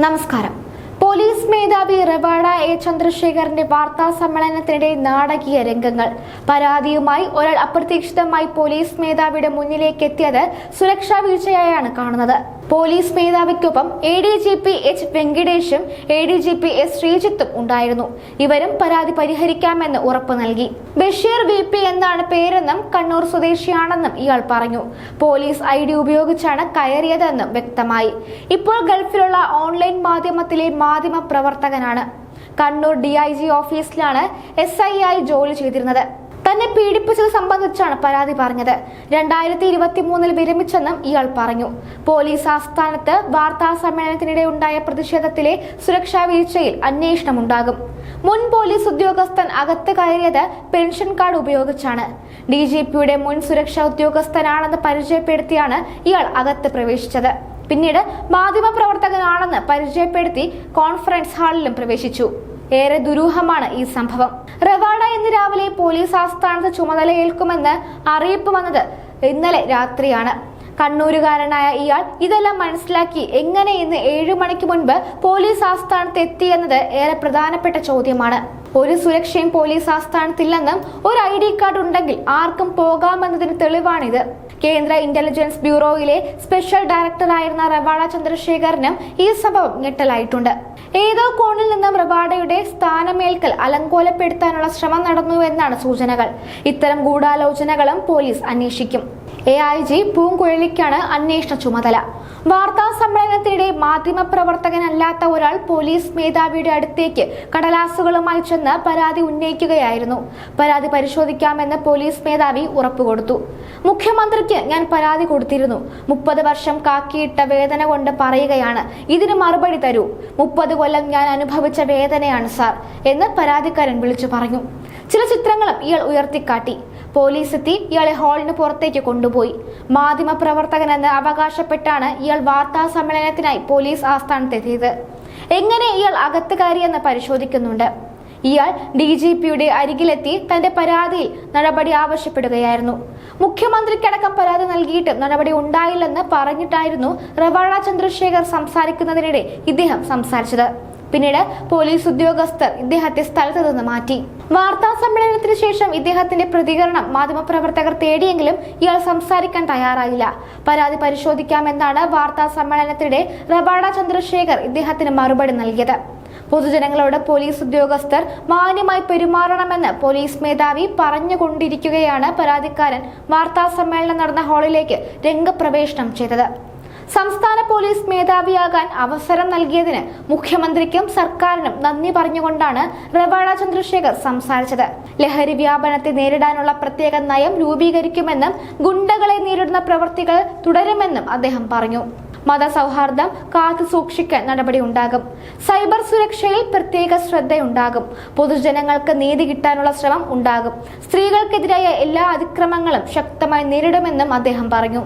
നമസ്കാരം. പോലീസ് മേധാവി റവാഡ എ. ചന്ദ്രശേഖറിന്റെ വാർത്താ സമ്മേളനത്തിനിടെ നാടകീയ രംഗങ്ങൾ. പരാതിയുമായി ഒരാൾ അപ്രതീക്ഷിതമായി പോലീസ് മേധാവിയുടെ മുന്നിലേക്ക് എത്തിയത് സുരക്ഷാ വീഴ്ചയായാണ് കാണുന്നത്. Police മേധാവിക്കൊപ്പം A D G P H വെങ്കിടേഷും A D G P S ശ്രീജിത്തും ഉണ്ടായിരുന്നു. ഇവരും പരാതി പരിഹരിക്കാമെന്ന് ഉറപ്പു നൽകി. ബഷീർ വി പി എന്നാണ് പേരെന്നും കണ്ണൂർ സ്വദേശിയാണെന്നും ഇയാൾ പറഞ്ഞു. പോലീസ് ഐ ഡി ഉപയോഗിച്ചാണ് കയറിയതെന്നും വ്യക്തമായി. ഇപ്പോൾ ഗൾഫിലുള്ള ഓൺലൈൻ മാധ്യമത്തിലെ മാധ്യമ പ്രവർത്തകനാണ് കണ്ണൂർ ഡി ഐ ജി ഓഫീസിലാണ് എസ് ഐ ആയി ജോലി ചെയ്തിരുന്നത്. തന്നെ പീഡിപ്പിച്ചത് സംബന്ധിച്ചാണ് പരാതി പറഞ്ഞത്. രണ്ടായിരത്തി ഇരുപത്തി മൂന്നിൽ വിരമിച്ചെന്നും ഇയാൾ പറഞ്ഞു. പോലീസ് ആസ്ഥാനത്ത് വാർത്താ സമ്മേളനത്തിനിടെ ഉണ്ടായ പ്രതിഷേധത്തിലെ സുരക്ഷാ വീഴ്ചയിൽ അന്വേഷണമുണ്ടാകും. മുൻ പോലീസ് ഉദ്യോഗസ്ഥൻ അകത്ത് കയറിയത് പെൻഷൻ കാർഡ് ഉപയോഗിച്ചാണ്. ഡി ജി പിയുടെ മുൻ സുരക്ഷാ ഉദ്യോഗസ്ഥനാണെന്ന് പരിചയപ്പെടുത്തിയാണ് ഇയാൾ അകത്ത് പ്രവേശിച്ചത്. പിന്നീട് മാധ്യമപ്രവർത്തകനാണെന്ന് പരിചയപ്പെടുത്തി കോൺഫറൻസ് ഹാളിലും പ്രവേശിച്ചു. ഏറെ ദുരൂഹമാണ് ഈ സംഭവം. റവാഡ ഇന്ന് രാവിലെ പോലീസ് ആസ്ഥാനത്ത് ചുമതലയേൽക്കുമെന്ന് അറിയിപ്പ് വന്നത് ഇന്നലെ രാത്രിയാണ്. കണ്ണൂരുകാരനായ ഇയാൾ ഇതെല്ലാം മനസ്സിലാക്കി എങ്ങനെ ഇന്ന് ഏഴു മണിക്ക് മുൻപ് പോലീസ് ആസ്ഥാനത്ത് എത്തിയെന്നത് ഏറെ പ്രധാനപ്പെട്ട ചോദ്യമാണ്. ഒരു സുരക്ഷയും പോലീസ് ആസ്ഥാനത്തില്ലെന്നും ഒരു ഐ ഡി കാർഡ് ഉണ്ടെങ്കിൽ ആർക്കും പോകാമെന്നതിന് തെളിവാണിത്. കേന്ദ്ര ഇന്റലിജൻസ് ബ്യൂറോയിലെ സ്പെഷ്യൽ ഡയറക്ടറായിരുന്ന റവാഡ ചന്ദ്രശേഖരനും ഈ സംഭവം ഞെട്ടലായിട്ടുണ്ട്. ഏതോ കോണിൽ നിന്നും റവാഡയുടെ സ്ഥാനമേൽക്കൽ അലങ്കോലപ്പെടുത്താനുള്ള ശ്രമം നടന്നുവെന്നാണ് സൂചനകൾ. ഇത്തരം ഗൂഢാലോചനകളും പോലീസ് അന്വേഷിക്കും. എ ഐ ജി പൂങ്കുഴലിക്കാണ് അന്വേഷണ ചുമതല. വാർത്താ സമ്മേളനത്തിനിടെ മാധ്യമപ്രവർത്തകനല്ലാത്ത ഒരാൾ പോലീസ് മേധാവിയുടെ അടുത്തേക്ക് കടലാസുകളുമായി പരാതി ഉന്നയിക്കുകയായിരുന്നു. പരാതി പരിശോധിക്കാമെന്ന് പോലീസ് മേധാവി ഉറപ്പുകൊടുത്തു. മുഖ്യമന്ത്രിക്ക് ഞാൻ പരാതി കൊടുത്തിരുന്നു. മുപ്പത് വർഷം കാക്കിയിട്ട വേദന കൊണ്ട് പറയുകയാണ് ഇതിന് മറുപടി തരൂ. മുപ്പത് കൊല്ലം ഞാൻ അനുഭവിച്ച വേദനയാണ് സാർ എന്ന് പരാതിക്കാരൻ വിളിച്ചു പറഞ്ഞു. ചില ചിത്രങ്ങളും ഇയാൾ ഉയർത്തിക്കാട്ടി. പോലീസ് എത്തി ഇയാളെ ഹാളിന് പുറത്തേക്ക് കൊണ്ടുപോയി. മാധ്യമപ്രവർത്തകനെന്ന് അവകാശപ്പെട്ടാണ് ഇയാൾ വാർത്താ സമ്മേളനത്തിനായി പോലീസ് ആസ്ഥാനത്തെത്തിയത്. എങ്ങനെ ഇയാൾ അകത്ത് കയറിയെന്ന് പരിശോധിക്കുന്നുണ്ട്. ഇയാൾ ഡി ജി പിയുടെ അരികിലെത്തി തന്റെ പരാതിയിൽ നടപടി ആവശ്യപ്പെടുകയായിരുന്നു. മുഖ്യമന്ത്രിക്കടക്കം പരാതി നൽകിയിട്ടും നടപടി ഉണ്ടായില്ലെന്ന് പറഞ്ഞിട്ടായിരുന്നു റവാള ചന്ദ്രശേഖർ സംസാരിക്കുന്നതിനിടെ ഇദ്ദേഹം സംസാരിച്ചത്. പിന്നീട് പോലീസ് ഉദ്യോഗസ്ഥർ ഇദ്ദേഹത്തെ സ്ഥലത്ത് നിന്ന് മാറ്റി. വാർത്താ സമ്മേളനത്തിന് ശേഷം ഇദ്ദേഹത്തിന്റെ പ്രതികരണം മാധ്യമപ്രവർത്തകർ തേടിയെങ്കിലും ഇയാൾ സംസാരിക്കാൻ തയ്യാറായില്ല. പരാതി പരിശോധിക്കാമെന്നാണ് വാർത്താ സമ്മേളനത്തിനിടെ റബാഡ ചന്ദ്രശേഖർ ഇദ്ദേഹത്തിന് മറുപടി നൽകിയത്. പൊതുജനങ്ങളോട് പോലീസ് ഉദ്യോഗസ്ഥർ മാന്യമായി പെരുമാറണമെന്ന് പോലീസ് മേധാവി പറഞ്ഞുകൊണ്ടിരിക്കുകയാണ് പരാതിക്കാരൻ. വാർത്താ സമ്മേളനം നടന്ന ഹാളിലേക്ക് രംഗപ്രവേശനം ചെയ്തത്. സംസ്ഥാന പോലീസ് മേധാവിയാകാൻ അവസരം നൽകിയതിന് മുഖ്യമന്ത്രിക്കും സർക്കാരിനും നന്ദി പറഞ്ഞുകൊണ്ടാണ് റവാള ചന്ദ്രശേഖർ സംസാരിച്ചത്. ലഹരി വ്യാപനത്തെ നേരിടാനുള്ള പ്രത്യേക നയം രൂപീകരിക്കുമെന്നും ഗുണ്ടകളെ നേരിടുന്ന പ്രവൃത്തികൾ തുടരുമെന്നും അദ്ദേഹം പറഞ്ഞു. മതസൗഹാർദ്ദം കാത്തു സൂക്ഷിക്കാൻ നടപടി ഉണ്ടാകും. സൈബർ സുരക്ഷയിൽ പ്രത്യേക ശ്രദ്ധയുണ്ടാകും. പൊതുജനങ്ങൾക്ക് നീതി കിട്ടാനുള്ള ശ്രമം ഉണ്ടാകും. സ്ത്രീകൾക്കെതിരായ എല്ലാ അതിക്രമങ്ങളും ശക്തമായി നേരിടുമെന്നും അദ്ദേഹം പറഞ്ഞു.